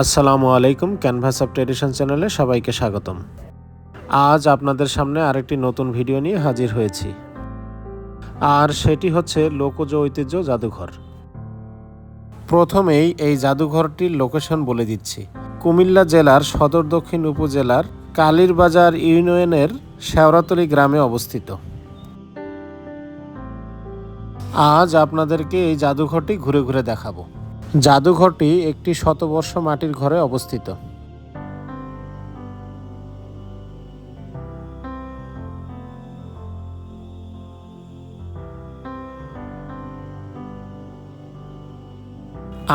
আসসালামু আলাইকুম canvas of tradition চ্যানেলে সবাইকে স্বাগতম। আজ আপনাদের সামনে আরেকটি নতুন ভিডিও নিয়ে হাজির হয়েছি। আর সেটি হচ্ছে লোকজ ঐতিহ্য জাদুঘর। প্রথমেই এই জাদুঘরটির লোকেশন বলে দিচ্ছি। কুমিল্লা জেলার সদর দক্ষিণ উপজেলার কালীরবাজার ইউনিয়নের শেওরাতলি গ্রামে অবস্থিত। আজ আপনাদেরকে এই জাদুঘরটি ঘুরে ঘুরে দেখাবো। জাদুঘরটি একটি শতবর্ষ মাটির ঘরে অবস্থিত।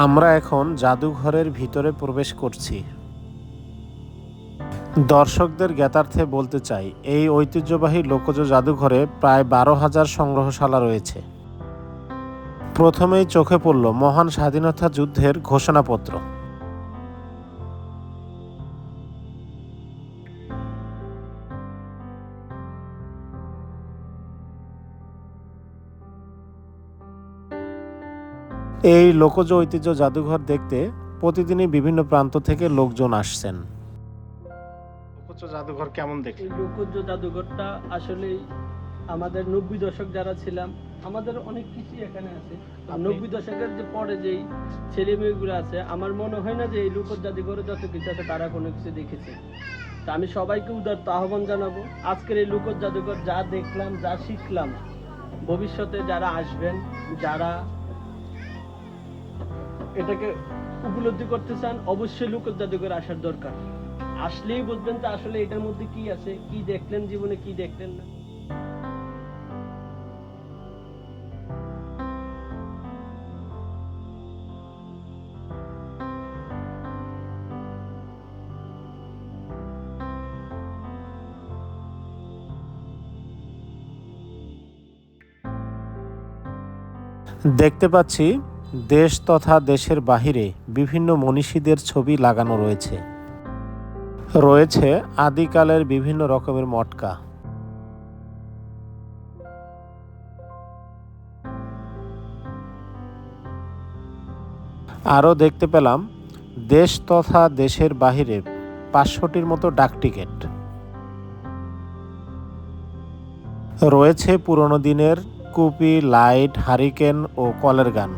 আমরা এখন জাদুঘরের ভিতরে প্রবেশ করছি। দর্শকদের জ্ঞাতার্থে বলতে চাই, এই ঐতিহ্যবাহী লোকজ জাদুঘরে প্রায় বারো হাজার সংগ্রহশালা রয়েছে। প্রথমেই চোখে পড়ল মহান স্বাধীনতা যুদ্ধের ঘোষণাপত্র। এই লোকজ ঐতিহ্য জাদুঘর দেখতে প্রতিদিনই বিভিন্ন প্রান্ত থেকে লোকজন আসছেন। লোকজ জাদুঘর কেমন দেখে এই লোকজ জাদুঘরটা আসলে আমাদের নব্বই দশক যারা ছিলাম আমাদের অনেক কিছু এখানে আছে। নব্বই দশকের যে পরে যেই ছেলে মেয়েগুলো আছে আমার মনে হয় না যে এই লোকজ জাদুঘরে যত কিছু আছে তারা কোনো কিছু দেখেছে। তা আমি সবাইকে উদার আহ্বান জানাব আজকের এই লোকজ জাদুঘর যা দেখলাম যা শিখলাম ভবিষ্যতে যারা আসবেন যারা এটাকে উপলব্ধি করতে চান অবশ্যই লোকজ জাদুঘর আসার দরকার। আসলেই বুঝবেন তো আসলে এটার মধ্যে কি আছে কি দেখলেন জীবনে কি দেখলেন না। দেখতে পাচ্ছি দেশ তথা দেশের বাহিরে বিভিন্ন মনীষীদের ছবি লাগানো রয়েছে। রয়েছে আদিকালের বিভিন্ন রকমের মটকা। আরও দেখতে পেলাম দেশ তথা দেশের বাহিরে পাঁচশোটির মতো ডাক টিকিট রয়েছে পুরনো দিনের কুপি, লাইট, হারিকেন ও কলের গান।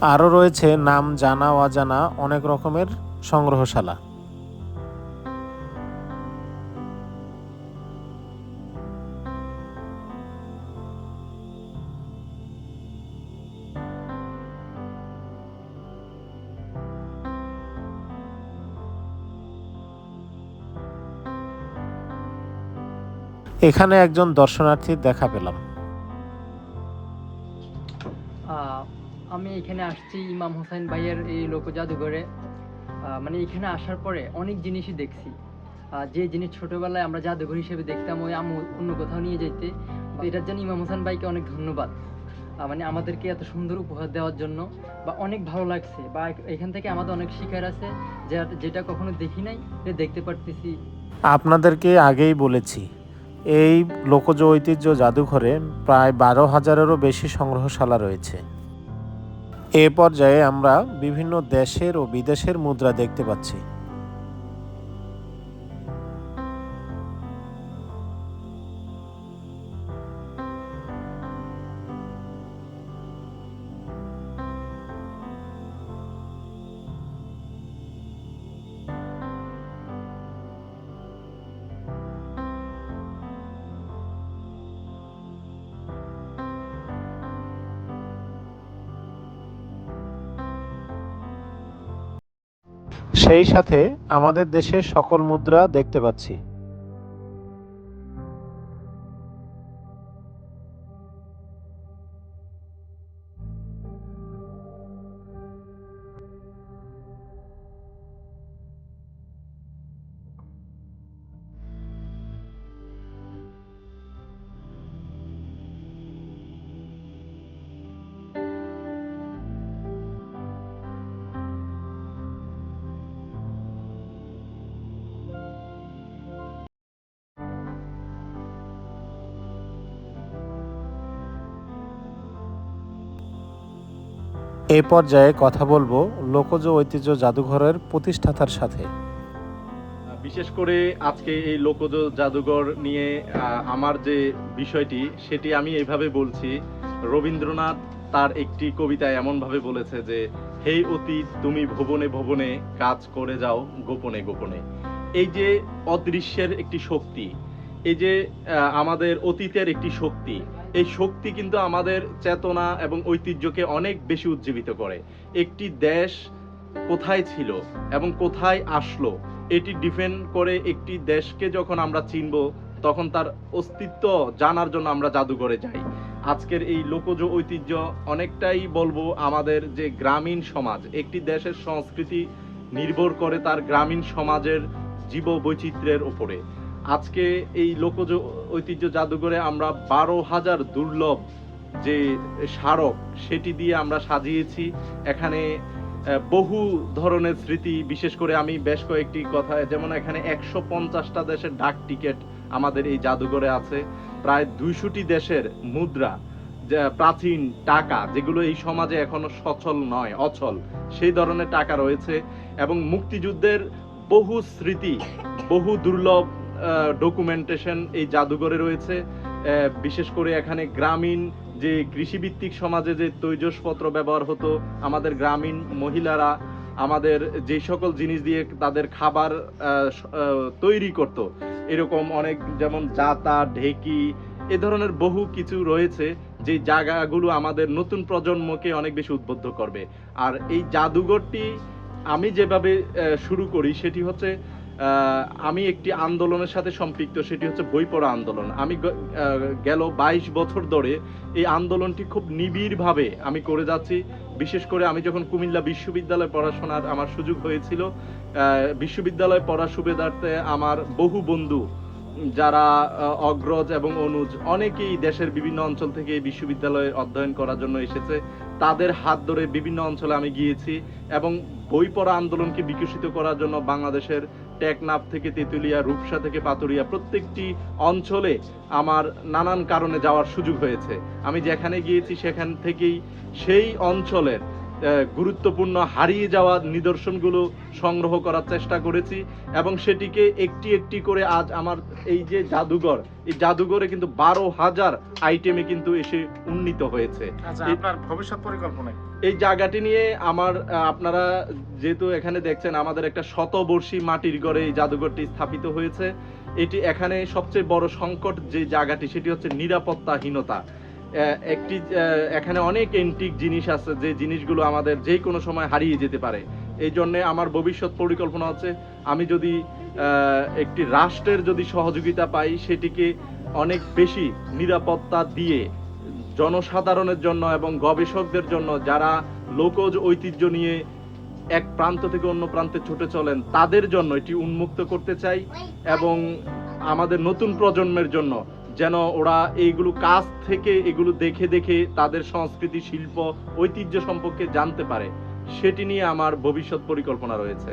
আরও রয়েছে নাম জানা, অজানা অনেক রকমের সংগ্রহশালা। এখানে একজন দর্শনার্থীর দেখা পেলাম। আমি এখানে আসছি ইমাম হোসেন ভাইয়ের এই লোক জাদুঘরে মানে এখানে আসার পরে অনেক জিনিসই দেখছি। যে জিনিস ছোটবেলায় আমরা জাদুঘর হিসেবে দেখতাম, ওই আম্মু অন্য কোথাও নিয়ে যেতে তো এটার জন্য ইমাম হোসেন ভাইকে অনেক ধন্যবাদ। মানে আমাদেরকে এত সুন্দর উপহার দেওয়ার জন্য বা অনেক ভালো লাগছে। বা এখান থেকে আমাদের অনেক শিকার আছে যেটা কখনো দেখি নাই দেখতে পারতেছি। আপনাদেরকে আগেই বলেছি, এই লোকজ ঐতিহ্য জাদুঘরে প্রায় বারো হাজারেরও বেশি সংগ্রহশালা রয়েছে। এ পর্যায়ে আমরা বিভিন্ন দেশের ও বিদেশের মুদ্রা দেখতে পাচ্ছি। সেই সাথে আমাদের দেশের সকল মুদ্রা দেখতে পাচ্ছি। এ পর্যায়ে কথা বলব লোকজ ঐতিহ্য জাদুঘরের প্রতিষ্ঠাতার সাথে। বিশেষ করে আজকে এই লোকজ জাদুঘর নিয়ে আমার যে বিষয়টি, সেটি আমি এইভাবে বলছি। রবীন্দ্রনাথ তার একটি কবিতায় এমনভাবে বলেছে যে হেই অতীত, তুমি ভবনে ভবনে কাজ করে যাও গোপনে গোপনে। এই যে অদৃশ্যের একটি শক্তি, এই যে আমাদের অতীতের একটি শক্তি এই শক্তি কিন্তু আমাদের চেতনা এবং ঐতিহ্যকে অনেক বেশি উজ্জীবিত করে। একটি দেশ কোথায় ছিল এবং কোথায় আসলো, এটি ডিপেন্ড করে একটি দেশকে যখন আমরা চিনব, তখন তার অস্তিত্ব জানার জন্য আমরা জাদুঘরে যাই। আজকের এই লোকজ ঐতিহ্য অনেকটাই বলব আমাদের যে গ্রামীণ সমাজ, একটি দেশের সংস্কৃতি নির্ভর করে তার গ্রামীণ সমাজের জীব বৈচিত্র্যের উপরে। আজকে এই লোকজ ঐতিহ্য জাদুঘরে আমরা বারো হাজার দুর্লভ যে স্মারক, সেটি দিয়ে আমরা সাজিয়েছি। এখানে বহু ধরনের স্মৃতি, বিশেষ করে আমি বেশ কয়েকটি কথা, যেমন এখানে একশো পঞ্চাশটা দেশের ডাক টিকিট আমাদের এই জাদুঘরে আছে। প্রায় দুইশোটি দেশের মুদ্রা প্রাচীন টাকা, যেগুলো এই সমাজে এখনও সচল নয়, অচল, সেই ধরনের টাকা রয়েছে। এবং মুক্তিযুদ্ধের বহু স্মৃতি, বহু দুর্লভ ডকুমেন্টেশন এই জাদুঘরে রয়েছে। বিশেষ করে এখানে গ্রামীণ যে কৃষিভিত্তিক সমাজে যে তৈজসপত্র ব্যবহার হতো, আমাদের গ্রামীণ মহিলারা আমাদের যে সকল জিনিস দিয়ে তাদের খাবার তৈরি করত। এরকম অনেক যেমন জাতা, ঢেকি, এ ধরনের বহু কিছু রয়েছে যে জায়গাগুলো আমাদের নতুন প্রজন্মকে অনেক বেশি উদ্বুদ্ধ করবে। আর এই জাদুঘরটি আমি যেভাবে শুরু করি সেটি হচ্ছে আমি একটি আন্দোলনের সাথে সম্পৃক্ত, সেটি হচ্ছে বই পড়া আন্দোলন। আমি গেল বাইশ বছর ধরে এই আন্দোলনটি খুব নিবিড়ভাবে আমি করে যাচ্ছি। বিশেষ করে আমি যখন কুমিল্লা বিশ্ববিদ্যালয়ে পড়াশোনার আমার সুযোগ হয়েছিল বিশ্ববিদ্যালয়ে পড়ার সুবিধার্থে আমার বহু বন্ধু, যারা অগ্রজ এবং অনুজ, অনেকেই দেশের বিভিন্ন অঞ্চল থেকে বিশ্ববিদ্যালয়ে অধ্যয়ন করার জন্য এসেছে। তাদের হাত ধরে বিভিন্ন অঞ্চলে আমি গিয়েছি এবং বই পড়া আন্দোলনকে বিকশিত করার জন্য বাংলাদেশের টেকনাফ থেকে তেঁতুলিয়া, রূপসা থেকে পাতুরিয়া প্রত্যেকটি অঞ্চলে আমার নানান কারণে যাওয়ার সুযোগ হয়েছে। আমি যেখানে গিয়েছি সেখান থেকেই সেই অঞ্চলের গুরুত্বপূর্ণ হারিয়ে যাওয়া নিদর্শনগুলো সংগ্রহ করার চেষ্টা করেছি এবং সেটিকে একটি একটি করে আজ আমার এই যে জাদুঘর এই জাদুঘরে কিন্তু বারো হাজার আইটেমে কিন্তু এসে উন্নীত হয়েছে। আচ্ছা আপনার ভবিষ্যৎ পরিকল্পনা এই জায়গাটি নিয়ে আমার আপনারা যেহেতু এখানে দেখছেন আমাদের একটা শতবর্ষী মাটির ঘরে এই জাদুঘরটি স্থাপিত হয়েছে। এটি এখানে সবচেয়ে বড় সংকট যে জায়গাটি সেটি হচ্ছে নিরাপত্তাহীনতা। একটি এখানে অনেক এন্টিক জিনিস আছে যে জিনিসগুলো আমাদের যে কোনো সময় হারিয়ে যেতে পারে। এই জন্য আমার ভবিষ্যৎ পরিকল্পনা হচ্ছে আমি যদি একটি রাষ্ট্রের যদি সহযোগিতা পাই, সেটিকে অনেক বেশি নিরাপত্তা দিয়ে জনসাধারণের জন্য এবং গবেষকদের জন্য, যারা লোকজ ঐতিহ্য নিয়ে এক প্রান্ত থেকে অন্য প্রান্তে ছুটে চলেন, তাদের জন্য এটি উন্মুক্ত করতে চাই এবং আমাদের নতুন প্রজন্মের জন্য যেন ওরা এইগুলো কাজ থেকে, এগুলো দেখে দেখে তাদের সংস্কৃতি, শিল্প, ঐতিহ্য সম্পর্কে জানতে পারে, সেটি নিয়ে আমার ভবিষ্যৎ পরিকল্পনা রয়েছে।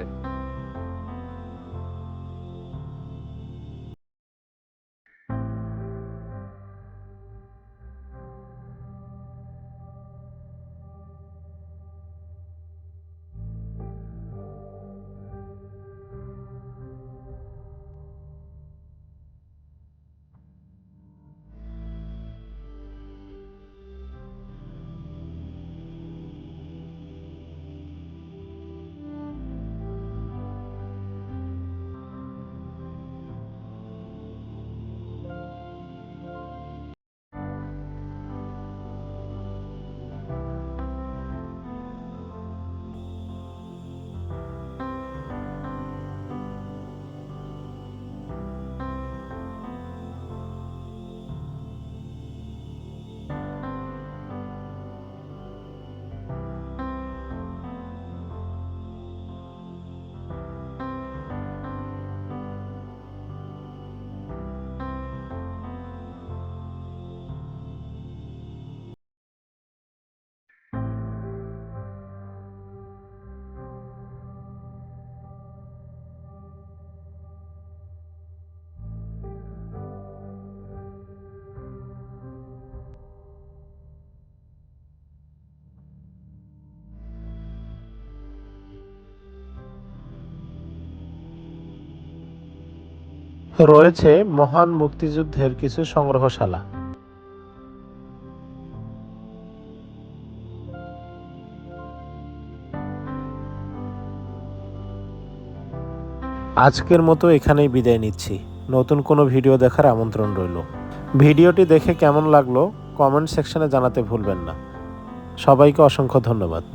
রয়েছে মহান মুক্তিযুদ্ধের কিছু সংগ্রহশালা। আজকের মতো এখানেই বিদায় নিচ্ছি। নতুন কোনো ভিডিও দেখার আমন্ত্রণ রইল। ভিডিওটি দেখে কেমন লাগল, কমেন্ট সেকশনে জানাতে ভুলবেন না। সবাইকে অসংখ্য ধন্যবাদ।